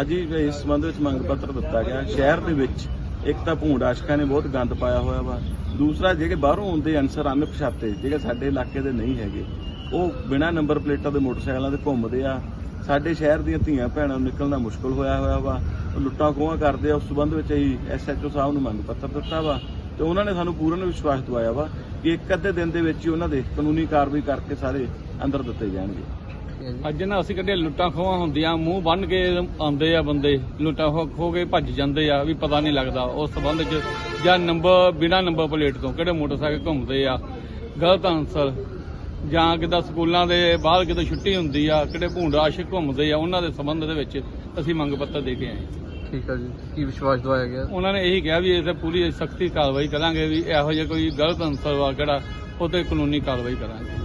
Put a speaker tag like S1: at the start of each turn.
S1: ਅੱਜ ਹੀ ਇਸ ਸੰਬੰਧ ਵਿੱਚ ਮੰਗ ਪੱਤਰ ਦਿੱਤਾ ਗਿਆ। ਸ਼ਹਿਰ ਦੇ ਵਿੱਚ ਇੱਕ ਤਾਂ ਭੂੰਡ ਆਸ਼ਕਾਂ ਨੇ ਬਹੁਤ ਗੰਦ ਪਾਇਆ ਹੋਇਆ ਵਾ। ਦੂਸਰਾ, ਜਿਹੜੇ ਬਾਹਰੋਂ ਆਉਂਦੇ ਅਨਸਰ ਅਨ ਪਛਾਤੇ ਜਿਹੜੇ ਸਾਡੇ ਇਲਾਕੇ ਦੇ ਨਹੀਂ ਹੈਗੇ, ਉਹ ਬਿਨਾਂ ਨੰਬਰ ਪਲੇਟਾਂ ਦੇ ਮੋਟਰਸਾਈਕਲਾਂ ਤੇ ਘੁੰਮਦੇ ਆ। ਸਾਡੇ ਸ਼ਹਿਰ ਦੀਆਂ ਧੀਆਂ ਭੈਣਾਂ ਨੂੰ ਨਿਕਲਣਾ ਮੁਸ਼ਕਲ ਹੋਇਆ ਹੋਇਆ ਵਾ। ਲੁੱਟਾਂ ਖੋਹਾਂ ਕਰਦੇ ਆ। ਉਸ ਸੰਬੰਧ ਵਿੱਚ ਅਸੀਂ ਐਸਐਚਓ ਸਾਹਿਬ ਨੂੰ ਮੰਗ ਪੱਤਰ ਦਿੱਤਾ ਵਾ ਤੇ ਉਹਨਾਂ ਨੇ ਸਾਨੂੰ ਪੂਰਨ ਵਿਸ਼ਵਾਸ ਦਵਾਇਆ ਵਾ ਕਿ ਇੱਕ ਅੱਧੇ ਦਿਨ ਦੇ ਵਿੱਚ ਹੀ ਉਹਨਾਂ ਦੇ ਕਾਨੂੰਨੀ ਕਾਰਵਾਈ ਕਰਕੇ ਸਾਰੇ ਅੰਦਰ ਦਿੱਤੇ ਜਾਣਗੇ।
S2: ਅੱਜ ਨਾ ਅਸੀਂ ਕੱਢੇ ਲੁੱਟਾਂ ਖੋਹਾਂ ਹੁੰਦੀਆਂ ਮੂੰਹ ਬੰਨ ਕੇ ਆਉਂਦੇ ਆ ਬੰਦੇ ਲੁੱਟਾਂ ਖੋ ਕੇ ਭੱਜ ਜਾਂਦੇ ਆ ਵੀ ਪਤਾ ਨਹੀਂ ਲੱਗਦਾ ਉਸ ਸੰਬੰਧ ਚ ਜਾਂ ਨੰਬਰ ਬਿਨਾ ਨੰਬਰ ਪਲੇਟ ਤੋਂ ਕਿਹੜੇ ਮੋਟਰਸਾਈਕਲ ਘੁੰਮਦੇ ਆ। ਗਲਤ ਆਨਸਰ ਜਾਂ ਕਿਦਾਂ ਸਕੂਲਾਂ ਦੇ ਬਾਹਰ ਕਿਤੇ ਛੁੱਟੀ ਹੁੰਦੀ ਆ ਕਿਹੜੇ ਭੂੰਡ ਆਸ਼ਿਕ ਘੁੰਮਦੇ ਆ ਉਹਨਾਂ ਦੇ ਸੰਬੰਧ ਦੇ ਵਿੱਚ ਅਸੀਂ ਮੰਗ ਪੱਤਰ ਦੇ ਕੇ ਆਏ
S3: ਠੀਕ ਆ ਜੀ ਕੀ ਵਿਸ਼ਵਾਸ ਦਵਾਇਆ ਗਿਆ?
S2: ਉਹਨਾਂ ਨੇ ਇਹੀ ਕਿਹਾ ਵੀ ਇਹ ਤੇ ਪੂਰੀ ਸਖਤੀ ਕਾਰਵਾਈ ਕਰਾਂਗੇ ਵੀ ਇਹੋ ਜਿਹਾ ਕੋਈ ਗਲਤ ਅਨਸਰ ਵਾ ਕਿਹੜਾ ਉਹ ਤੇ ਕਾਨੂੰਨੀ ਕਾਰਵਾਈ ਕਰਾਂਗੇ।